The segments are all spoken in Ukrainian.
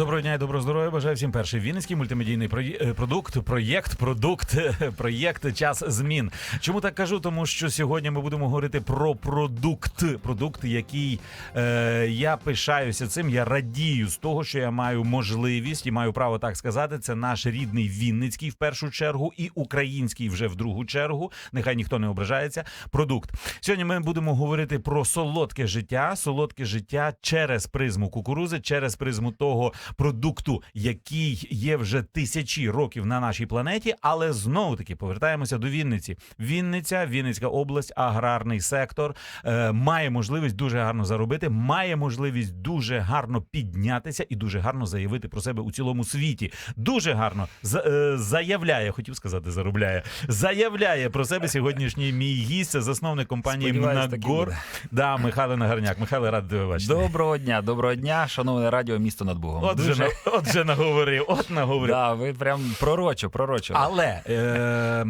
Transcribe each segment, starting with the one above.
Доброго дня і доброго здоров'я. Бажаю всім перший Вінницький мультимедійний е, продукт, проєкт, продукт, проєкт час змін. Чому так кажу? Тому що сьогодні ми будемо говорити про продукт, продукт, який е, я пишаюся цим. Я радію з того, що я маю можливість і маю право так сказати. Це наш рідний Вінницький в першу чергу і український вже в другу чергу. Нехай ніхто не ображається. Продукт. Сьогодні ми будемо говорити про солодке життя, солодке життя через призму кукурузи, через призму того продукту, який є вже тисячі років на нашій планеті. Але знову таки повертаємося до Вінниці. Вінниця, Вінницька область, аграрний сектор е, має можливість дуже гарно заробити, має можливість дуже гарно піднятися і дуже гарно заявити про себе у цілому світі. Дуже гарно за- е, заявляє, хотів сказати, заробляє. Заявляє про себе сьогоднішній мій гість, засновник компанії Мнагор. Да, Михайло Нагарняк. Михайло, радий бачити. Доброго дня, доброго дня, шановне радіо місто над Богом. От вже, на- от вже наговорив, от наговорив. да, ви прям пророчо, пророчо. Але е,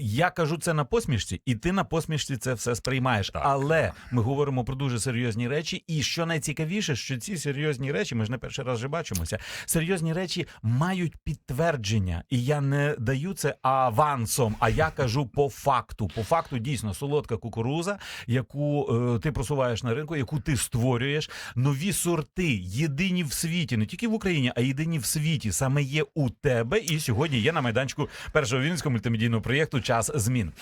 я кажу це на посмішці, і ти на посмішці це все сприймаєш. Так. Але ми говоримо про дуже серйозні речі. І що найцікавіше, що ці серйозні речі, ми ж не перший раз вже бачимося. Серйозні речі мають підтвердження, і я не даю це авансом. А я кажу по факту. По факту дійсно солодка кукуруза, яку е, ти просуваєш на ринку, яку ти створюєш. Нові сорти, єдині в світі, не тільки в Україні, а єдині в світі. Саме є у тебе. І сьогодні є на майданчику першого вінницького мультимедійного проєкту Час змін.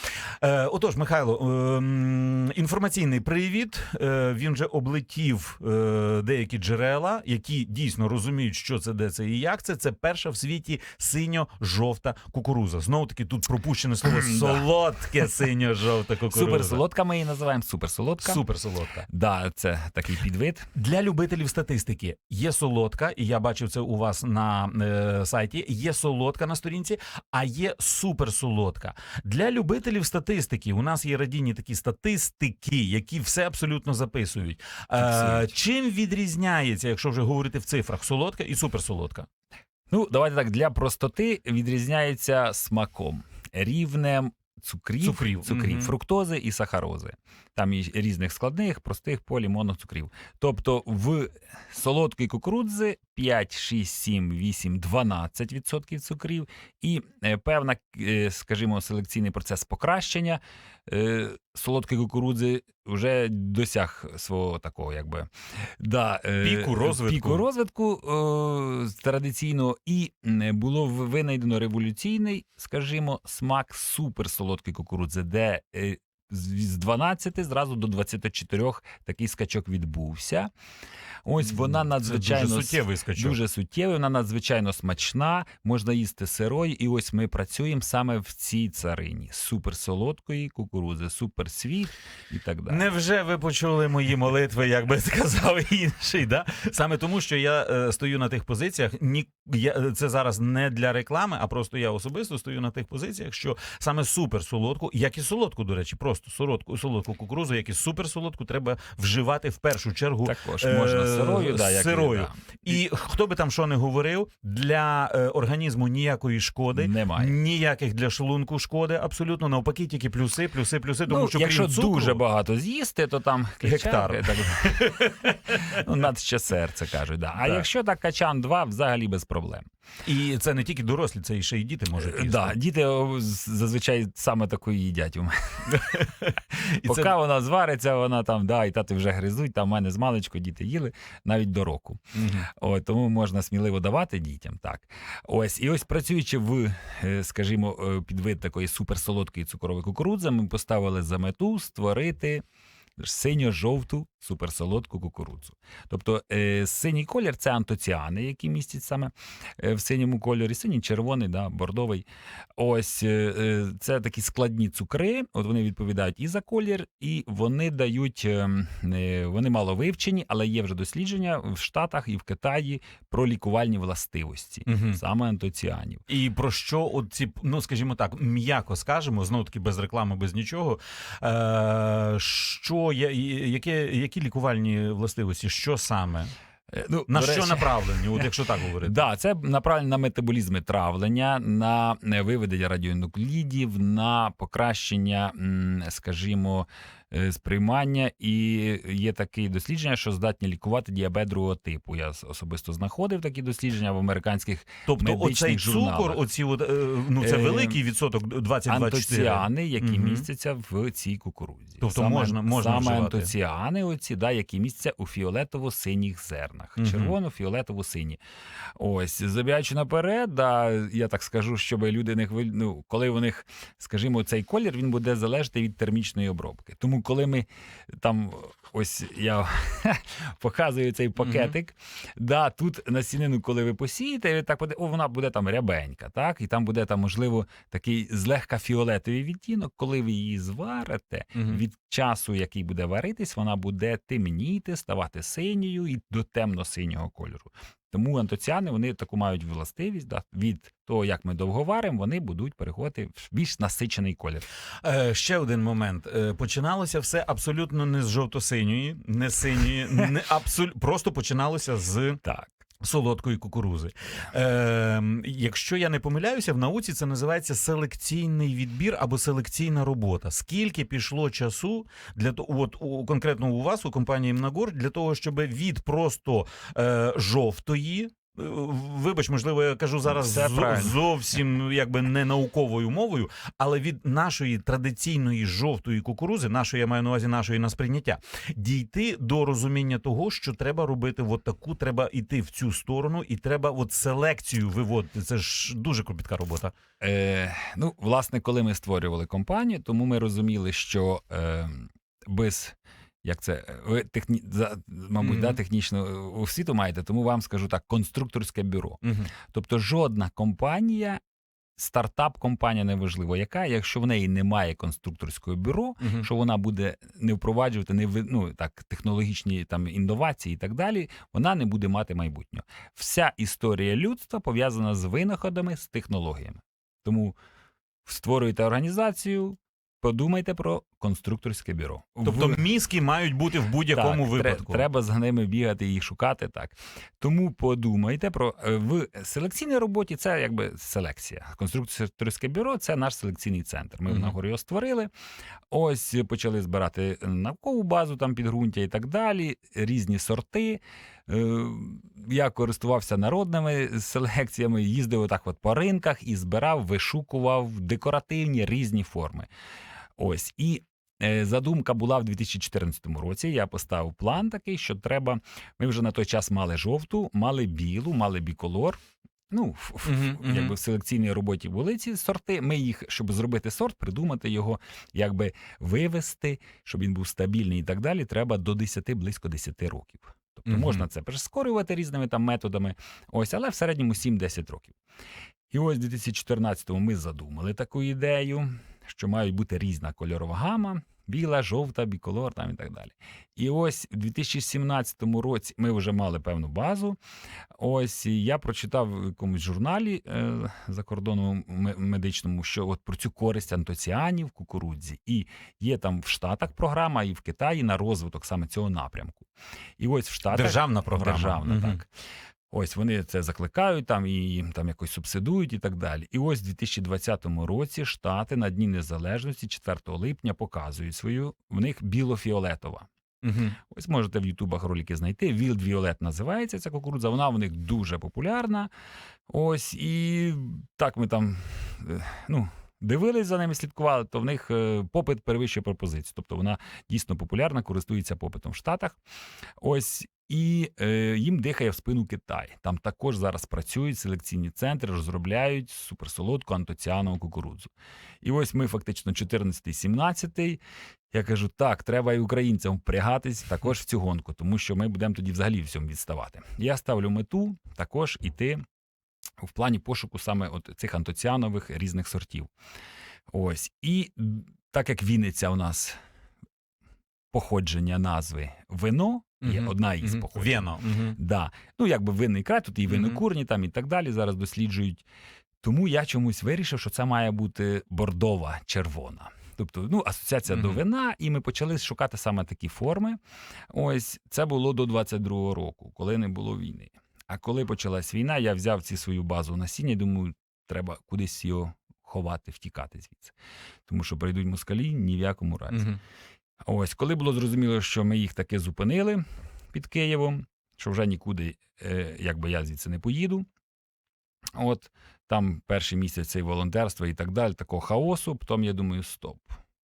Е, отож, Михайло, ем, інформаційний привід. Е, він вже облетів е, деякі джерела, які дійсно розуміють, що це, де це і як це. Це перша в світі синьо-жовта кукуруза. Знову таки тут пропущене слово солодке синьо-жовта кукуруза. Суперсолодка ми її називаємо суперсолодка. Супер солодка. Да, це такий підвид. Для любителів статистики є солодка, і я бачив це у вас на е, сайті. Є солодка на сторінці, а є суперсолодка. Для любителів статистики у нас є радійні такі статистики, які все абсолютно записують. Е, чим відрізняється, якщо вже говорити в цифрах, солодка і суперсолодка? Ну, давайте так, для простоти відрізняється смаком, рівнем цукрів, Цукрів, цукрів мгм. фруктози і сахарози. Там і різних складних, простих полі, моноцукрів. Тобто в солодкій кукурудзи 5, 6, 7, 8, 12 відсотків цукрів і е, певна, е, скажімо, селекційний процес покращення е, солодкої кукурудзи вже досяг свого такого, якби да, Піку розвитку. Піку розвитку е, традиційно, і було винайдено революційний, скажімо, смак суперсолодкої кукурудзи, де з з 12 зразу до 24 такий скачок відбувся. Ось вона надзвичайно Це дуже суттєвий скачок. Дуже суттєвий, вона надзвичайно смачна, можна їсти сирою. І ось ми працюємо саме в цій царині суперсолодкої кукурудзи, суперсвіт і так далі. Невже ви почули мої молитви, як би сказав інший? Да? Саме тому, що я е, стою на тих позиціях. Ні, я, е, це зараз не для реклами, а просто я особисто стою на тих позиціях, що саме супер солодку, як і солодку, до речі, просто солодку, солодку кукурузу, як і супер солодку, треба вживати в першу чергу. Також е, можна сирою, да, як і- сирою. да. І хто би там що не говорив, для е, організму ніякої шкоди, Немає. ніяких для шлунку шкоди, абсолютно навпаки, тільки плюси, плюси, плюси. Тому ну, що якщо цукру, дуже багато з'їсти, то там Гектар. клітчатка, Так, ну, над ще серце кажуть. Да. А якщо так качан 2, взагалі без проблем. І це не тільки дорослі, це і ще й діти можуть їсти. Да, діти зазвичай саме такої їдять у мене. І Поки це... вона звариться, вона там, да, і тати вже гризуть, там в мене з маличку діти їли навіть до року. От, тому можна сміливо давати дітям. Так. Ось, і ось працюючи в, е, скажімо, е, підвид такої суперсолодкої цукрової кукурудзи, ми поставили за мету створити синьо-жовту суперсолодку кукурудзу. Тобто е, синій колір це антоціани, які містять саме е, в синьому кольорі, синій, червоний, да, бордовий. Ось е, це такі складні цукри. От вони відповідають і за колір, і вони дають, вони мало вивчені, але є вже дослідження в Штатах і в Китаї про лікувальні властивості Мгм. саме антоціанів. І про що от ці, ну скажімо так, м'яко скажемо, знову таки без реклами, без нічого. Е, що є, яке, які лікувальні властивості? Що саме? Е, Ну, На що речі, направлені, от якщо так говорити? Да, це направлено на метаболізми травлення, на е, виведення радіонуклідів, на покращення, скажімо, сприймання. І є такі дослідження, що здатні лікувати діабет другого типу. Я особисто знаходив такі дослідження в американських Тобто медичних оцей журналах. цукор, оці е, ну це Е, великий відсоток 20-24. антоціани, які Мгм. містяться в цій кукурудзі. Тобто можна- можна саме вживати. антоціани, оці, да, які містяться у фіолетово-синіх зернах. Мгм. Червоно-фіолетово-сині. Ось, забігаючи наперед, да, я так скажу, щоб люди не хвиль... ну, коли у них, скажімо, цей колір він буде залежати від термічної обробки. Тому, коли ми там, ось я показую цей пакетик, да, тут насінину, коли ви посієте, ви так буде, о, вона буде там рябенька, так? І там буде там, можливо, такий злегка фіолетовий відтінок, коли ви її зварите, Мгм. від часу, який буде варитись, вона буде темніти, ставати синьою і до темно-синього кольору. Тому антоціани вони таку мають властивість, да, від того, як ми довго варимо, вони будуть переходити в більш насичений колір. Е, ще один момент. Е, починалося все абсолютно не з жовто-синьої, не синьої, не абсолютно просто починалося з Так. Солодкої кукурузи. Е, якщо я не помиляюся, в науці це називається селекційний відбір або селекційна робота. Скільки пішло часу для того, от у конкретно у вас у компанії Мнагор, для того, щоб від просто е, жовтої. Е, Вибач, можливо, я кажу зараз зо- зовсім якби не науковою мовою, але від нашої традиційної жовтої кукурузи, нашої я маю на увазі нашої на сприйняття, дійти до розуміння того, що треба робити от таку, треба йти в цю сторону, і треба от селекцію виводити. Це ж дуже кропітка робота. Е, ну, власне, коли ми створювали компанію, тому ми розуміли, що е, без. Як це ви техні... за- мабуть, Мгм. да, технічну е, освіту маєте, тому вам скажу так: конструкторське бюро. Угу. Тобто жодна компанія, стартап-компанія неважливо, яка, якщо в неї немає конструкторського бюро, Угу. що вона буде не впроваджувати не ну, так, технологічні там інновації і так далі, вона не буде мати майбутнього. Вся історія людства пов'язана з винаходами, з технологіями. Тому створюєте організацію, подумайте про конструкторське бюро. Тобто В- мізки мають бути в будь-якому так, випадку. Треба за ними бігати і їх шукати. Так тому подумайте про е, в селекційній роботі. Це якби селекція. Конструкторське бюро це наш селекційний центр. Ми Мгм. в Нагорі його створили. Ось почали збирати наукову базу, там підґрунтя і так далі. Різні сорти. Е, Я користувався народними селекціями, їздив отак от по ринках і збирав, вишукував декоративні різні форми. Ось і е, задумка була в 2014 році. Я поставив план такий, що треба. Ми вже на той час мали жовту, мали білу, мали біколор. Ну, ф- ф- Мгм, мгм. якби в селекційній роботі були ці сорти. Ми їх, щоб зробити сорт, придумати його, якби вивести, щоб він був стабільний і так далі. Треба до 10, близько 10 років. Тобто Мгм. можна це прискорювати різними там методами. Ось, але в середньому 7-10 років. І ось в 2014-му ми задумали таку ідею, що мають бути різна кольорова гама. Біла, жовта, біколор там і так далі. І ось в 2017 році ми вже мали певну базу. Ось я прочитав в якомусь журналі е, закордонному ме- медичному, що от про цю користь антоціанів в кукурудзі. І є там в Штатах програма, і в Китаї на розвиток саме цього напрямку. І ось в Штатах Державна програма. Державна, Мгм. так. Ось вони це закликають там і їм там якось субсидують і так далі. І ось в 2020 році Штати на Дні Незалежності 4 липня показують свою в них біло-фіолетова. Мгм. Ось можете в Ютубах ролики знайти. Wild Violet називається ця кукурудза. Вона в них дуже популярна. Ось і так ми там е, ну, дивились за ними, слідкували, то в них е, попит перевищує пропозицію. Тобто вона дійсно популярна, користується попитом в Штатах. Ось. І е, їм дихає в спину Китай. Там також зараз працюють селекційні центри, розробляють суперсолодку антоціанову кукурудзу. І ось ми фактично 14-17 я кажу, так, треба і українцям впрягатись також в цю гонку, тому що ми будемо тоді взагалі в цьому відставати. Я ставлю мету також іти в плані пошуку саме от цих антоціанових різних сортів. Ось. І так як Вінниця у нас походження назви вино, є Мгм. одна із Мгм. походжень. Вено. Мгм. Да. Ну, якби винний край, тут і винокурні там і так далі зараз досліджують. Тому я чомусь вирішив, що це має бути бордова червона. тобто ну, асоціація до вина, і ми почали шукати саме такі форми. Ось це було до 22-го року, коли не було війни. А коли почалась війна, я взяв ці свою базу насіння і думаю, треба кудись його ховати, втікати звідси. Тому що прийдуть москалі ні в якому разі. Мгм. Ось, коли було зрозуміло, що ми їх таки зупинили під Києвом, що вже нікуди, е, якби я звідси не поїду. От там перший місяць цей волонтерства і так далі, такого хаосу. Потім я думаю, стоп.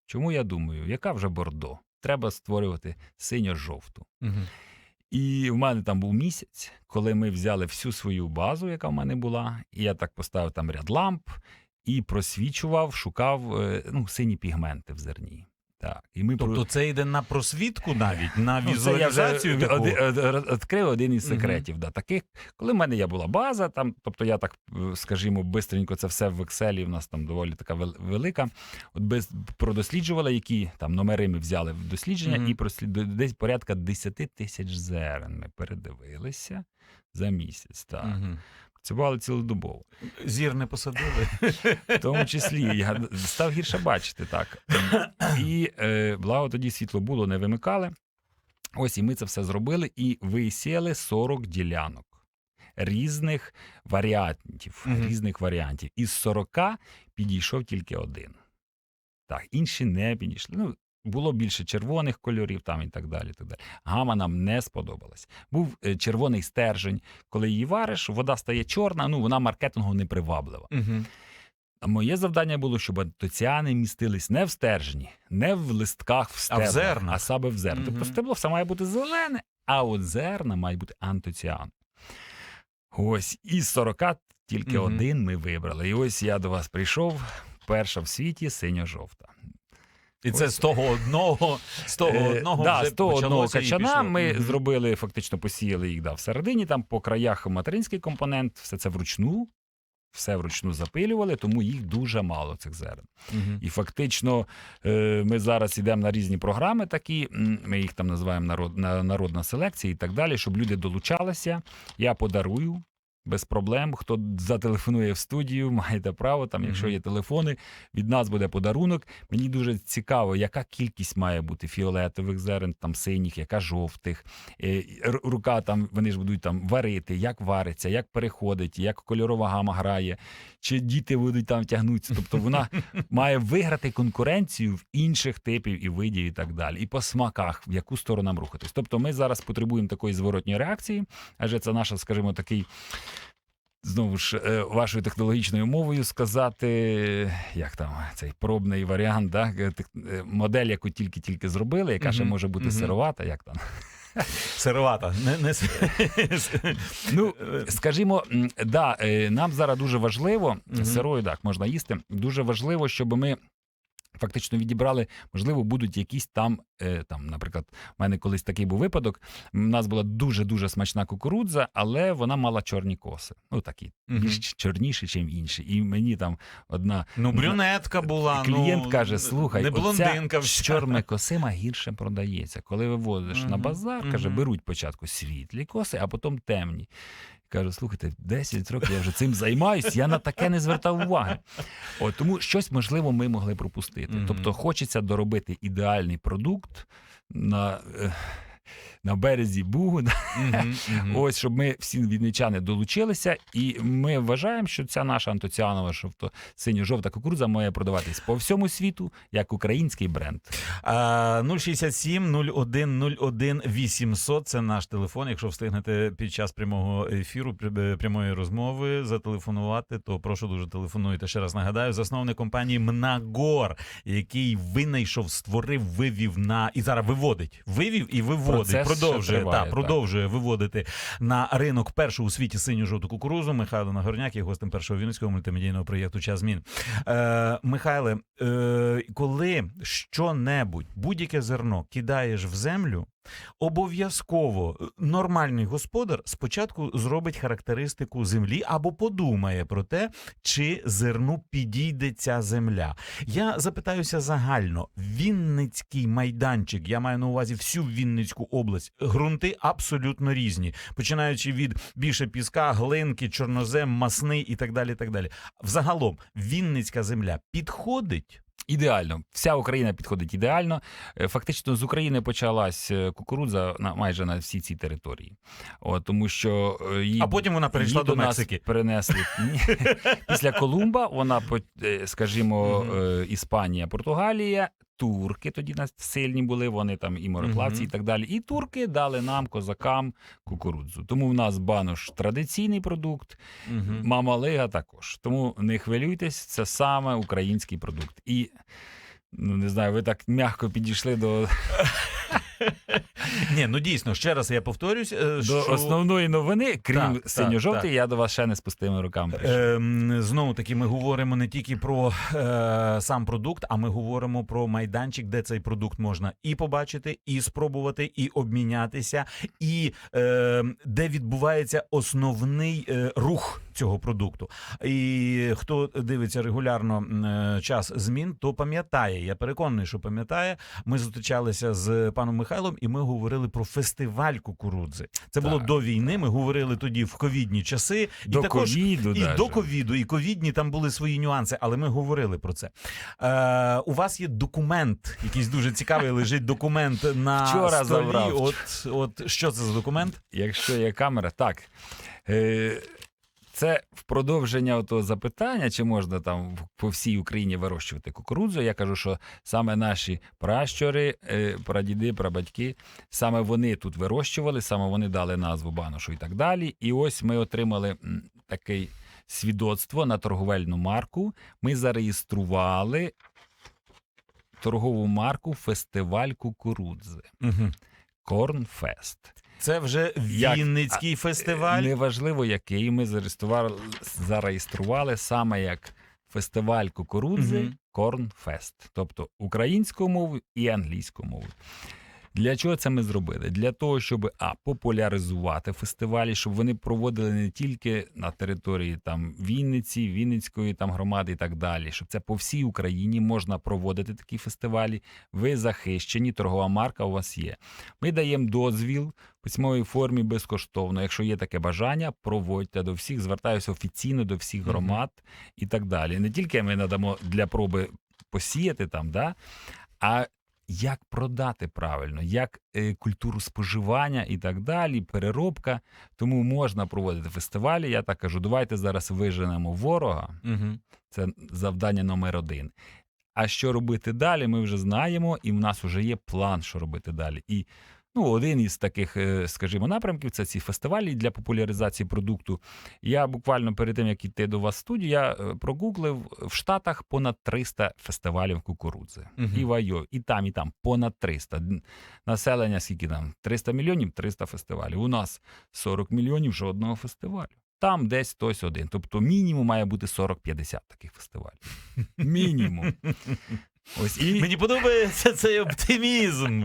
Чому я думаю, яка вже бордо? Треба створювати синьо-жовту. Мгм. І в мене там був місяць, коли ми взяли всю свою базу, яка в мене була, і я так поставив там ряд ламп і просвічував, шукав е, ну, сині пігменти в зерні. Так. І ми Тобто це йде на просвітку навіть, на Ну, це я вже візуалізацію відкрив один із секретів. Да, таких, коли в мене я була база, там, тобто я так, е, скажімо, бистренько це все в Excel, в нас там доволі така велика. От без, продосліджували, які там номери ми взяли в дослідження, Мгм. і прослід, десь порядка 10 тисяч зерен ми передивилися за місяць. Так. Мгм. Працювали цілодобово. Зір не посадили. В тому числі я став гірше бачити так. І е, благо тоді світло було, не вимикали. Ось і ми це все зробили і висіяли 40 ділянок різних варіантів. Мгм. Різних варіантів. Із 40 підійшов тільки один. Так, інші не підійшли. Ну, було більше червоних кольорів там і так далі. Так далі. Гама нам не сподобалась. Був е, червоний стержень. Коли її вариш, вода стає чорна, ну вона маркетингу не приваблива. А моє завдання було, щоб антоціани містились не в стержні, не в листках в стеблах, зернах. а саме в зернах. Мгм. Тобто стебло все має бути зелене, а от зерна мають бути антоціан. Ось із 40 тільки Мгм. один ми вибрали. І ось я до вас прийшов. Перша в світі синьо-жовта. І це з того одного, з того Е, одного да, вже з того одного качана ми зробили, фактично посіяли їх да, всередині, там по краях материнський компонент, все це вручну, все вручну запилювали, тому їх дуже мало цих зерен. Мгм. І фактично е, ми зараз йдемо на різні програми такі, ми їх там називаємо народ, народна селекція і так далі, щоб люди долучалися. Я подарую. Без проблем, хто зателефонує в студію, маєте право. Там, якщо є телефони, від нас буде подарунок. Мені дуже цікаво, яка кількість має бути фіолетових зерен, там синіх, яка жовтих. Е, Рука там вони ж будуть там варити, як вариться, як переходить, як кольорова гама грає, чи діти будуть там тягнутися. Тобто вона має виграти конкуренцію в інших типів і видів, і так далі. І по смаках, в яку сторону нам рухатись. Тобто, ми зараз потребуємо такої зворотньої реакції, адже це наша, скажімо, такий. Знову ж е, вашою технологічною мовою сказати, як там цей пробний варіант, да? е, е, модель, яку тільки-тільки зробили, яка ще може бути сировата, як там. Сировата. Не, не... Ну, скажімо, да, нам зараз дуже важливо, сирою так можна їсти. Дуже важливо, щоб ми. Фактично відібрали, можливо, будуть якісь там, е, там, наприклад, у мене колись такий був випадок. У нас була дуже дуже смачна кукурудза, але вона мала чорні коси. Ну такі більш чорніші, ніж інші. І мені там одна Ну, брюнетка була. клієнт ну, каже: слухай, не блондинка оця з вся. чорними косима гірше продається. Коли вивозиш на базар, каже, беруть спочатку світлі коси, а потім темні. Кажу, слухайте, 10 років я вже цим займаюсь, я на таке не звертав уваги. От, тому щось, можливо, ми могли пропустити. Тобто, хочеться доробити ідеальний продукт на, е, на березі Бугу, мгм. Ось, щоб ми всі вінничани долучилися, і ми вважаємо, що ця наша антоціанова жовто синьо-жовта кукурудза має продаватись по всьому світу як український бренд. А, 067 01 01 800 – це наш телефон. Якщо встигнете під час прямого ефіру, при- прямої розмови зателефонувати, то прошу дуже телефонуйте. Ще раз нагадаю, засновник компанії Мнагор, який винайшов, створив, вивів на і зараз виводить. Вивів і виводить. Процес продовжує та, продовжує виводити на ринок першу у світі синю жовту кукурузу. Михайло Нагорняк є гостем першого вінницького мультимедійного проєкту Час змін. Е, Михайле, е, коли що-небудь, будь-яке зерно кидаєш в землю, обов'язково нормальний господар спочатку зробить характеристику землі або подумає про те, чи зерну підійде ця земля. Я запитаюся загально: Вінницький майданчик, я маю на увазі всю Вінницьку область, ґрунти абсолютно різні, починаючи від більше піска, глинки, чорнозем, масний і так далі. так далі. Взагалом, Вінницька земля підходить. Ідеально, вся Україна підходить ідеально. Е, Фактично з України почалась е, кукурудза на майже на всій цій території. От, тому що е, її, А потім вона перейшла до нас Перенесли після Колумба. Вона скажімо, Іспанія, Португалія. Турки тоді нас сильні були, вони там і мореплавці, Мгм. і так далі. І турки дали нам, козакам, кукурудзу. Тому в нас банош традиційний продукт, мама Мамалига також. Тому не хвилюйтесь, це саме український продукт. І ну не знаю, ви так м'яко підійшли до, Ні, ну дійсно, ще раз я повторюсь, е, до що... основної новини, крім Так, так, синьо-жовтий, так. я до вас ще не з пустими руками. Ем, Знову таки, ми говоримо не тільки про е, сам продукт, а ми говоримо про майданчик, де цей продукт можна і побачити, і спробувати, і обмінятися, і е, де відбувається основний е, рух цього продукту. І хто дивиться регулярно е, час змін, то пам'ятає. Я переконаний, що пам'ятає. Ми зустрічалися з паном Михайлом, і ми говорили про фестиваль кукурудзи. Це було до війни. Ми говорили тоді в ковідні часи. До і також ковіду і даже. до ковіду, і ковідні там були свої нюанси, але ми говорили про це. Е, у вас є документ, якийсь дуже цікавий, лежить документ на Вчора столі. забрав. От, от що це за документ? Якщо є камера, так. Е, це в продовження того запитання, чи можна там по всій Україні вирощувати кукурудзу. Я кажу, що саме наші пращури, е, прадіди, прабатьки, саме вони тут вирощували, саме вони дали назву баношу і так далі. І ось ми отримали таке свідоцтво на торговельну марку. Ми зареєстрували торгову марку Фестиваль кукурудзи. Угу. Корнфест. Це вже Як? Вінницький фестиваль. Неважливо, який ми зареєстрували, зареєстрували саме як фестиваль кукурудзи. Корнфест, тобто українською мовою і англійською мовою. Для чого це ми зробили? Для того, щоб а популяризувати фестивалі, щоб вони проводили не тільки на території там Вінниці, Вінницької там громади і так далі, щоб це по всій Україні можна проводити такі фестивалі. Ви захищені, торгова марка у вас є. Ми даємо дозвіл в письмовій формі безкоштовно. Якщо є таке бажання, проводьте до всіх, звертаюся офіційно до всіх громад і так далі. Не тільки ми надамо для проби посіяти там, да, а як продати правильно, як е, культуру споживання і так далі, переробка. Тому можна проводити фестивалі. Я так кажу, давайте зараз виженемо ворога. Угу. Це завдання номер один. А що робити далі, ми вже знаємо, і в нас вже є план, що робити далі. І ну, один із таких, е, скажімо, напрямків це ці фестивалі для популяризації продукту. Я буквально перед тим, як йти до вас в студію, я е, прогуглив в Штатах понад 300 фестивалів кукурудзи. Мгм. І в Айо, і там, і там понад 300. Населення скільки там? 300 мільйонів, 300 фестивалів. У нас 40 мільйонів жодного фестивалю. Там десь хтось один. Тобто мінімум має бути 40-50 таких фестивалів. Мінімум. Ось і, Мені подобається цей оптимізм.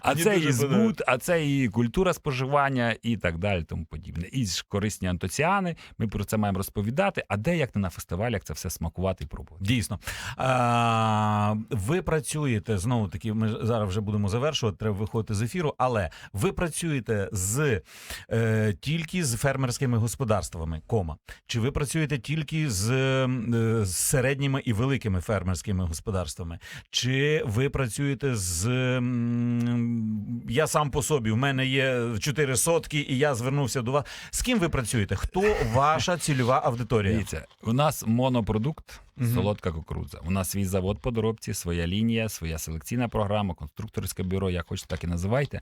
а мені це дуже і подобається. збут, а це і культура споживання, і так далі, тому подібне. І ж корисні антоціани. Ми про це маємо розповідати. А де як не на фестивалях це все смакувати і пробувати? Дійсно. А, ви працюєте знову таки. Ми зараз вже будемо завершувати. Треба виходити з ефіру. Але ви працюєте з е, тільки з фермерськими господарствами. Кома. Чи ви працюєте тільки з, е, з середніми і великими фермерськими господарствами? Чи ви працюєте з я сам по собі? У мене є 4 сотки, і я звернувся до вас. З ким ви працюєте? Хто ваша цільова аудиторія? Дивіться, у нас монопродукт. Мгм. Солодка кукурудза. У нас свій завод по доробці, своя лінія, своя селекційна програма, конструкторське бюро, як хочете, так і називайте.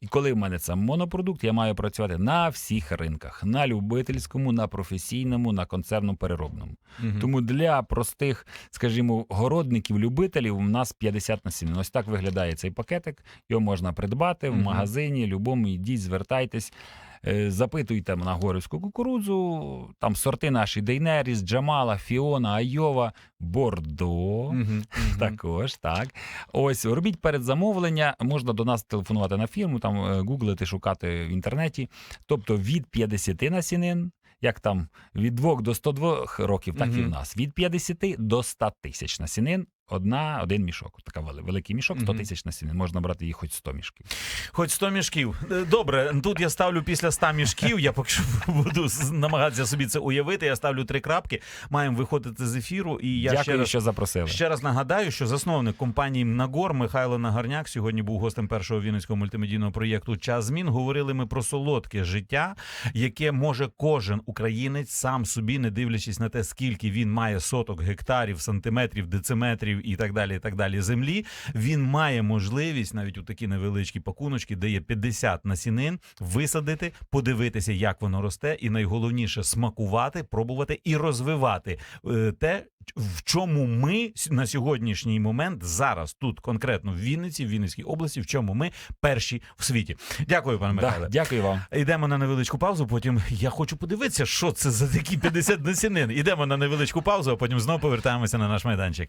І коли в мене це монопродукт, я маю працювати на всіх ринках: на любительському, на професійному, на концерно-переробному. Мгм. Тому для простих, скажімо, городників-любителів у нас 50 насінин. Ось так виглядає цей пакетик. Його можна придбати в магазині, любому йдіть, звертайтесь. Е, Запитуйте на горівську кукурудзу, там сорти наші Дейнеріс, Джамала, Фіона, Айова, Бордо. Мгм. Також так. Ось робіть передзамовлення. Можна до нас телефонувати на фірму, там е, гуглити, шукати в інтернеті. Тобто від 50 насінин, як там від 2 до 102 років, так і в нас. Від 50 до 100 тисяч насінин одна, один мішок. Така великий мішок, 100 Мгм. тисяч насінин. Можна брати їх хоч 100 мішків. Хоч 100 мішків. Е, Добре, тут я ставлю після 100 мішків. Я поки що буду намагатися собі це уявити. Я ставлю три крапки. Маємо виходити з ефіру. І я Дякую, ще раз що запросили. Ще раз нагадаю, що засновник компанії Нагор Михайло Нагарняк сьогодні був гостем першого вінницького мультимедійного проєкту Час змін. Говорили ми про солодке життя, яке може кожен українець сам собі, не дивлячись на те, скільки він має соток, гектарів, сантиметрів, дециметрів і так далі. І так далі землі. Він має можливість навіть у такі невеличкі пакуночки, де є 50 насінин, висадити, подивитися, як воно росте, і найголовніше смакувати, пробувати і розвивати е, те, в чому ми на сьогоднішній момент зараз тут конкретно в Вінниці, в Вінницькій області, в чому ми перші в світі. Дякую, пане Да, Михайле. дякую вам. Йдемо на невеличку паузу. Потім я хочу подивитися, що це за такі 50 насінин. Йдемо на невеличку паузу, а потім знову повертаємося на наш майданчик.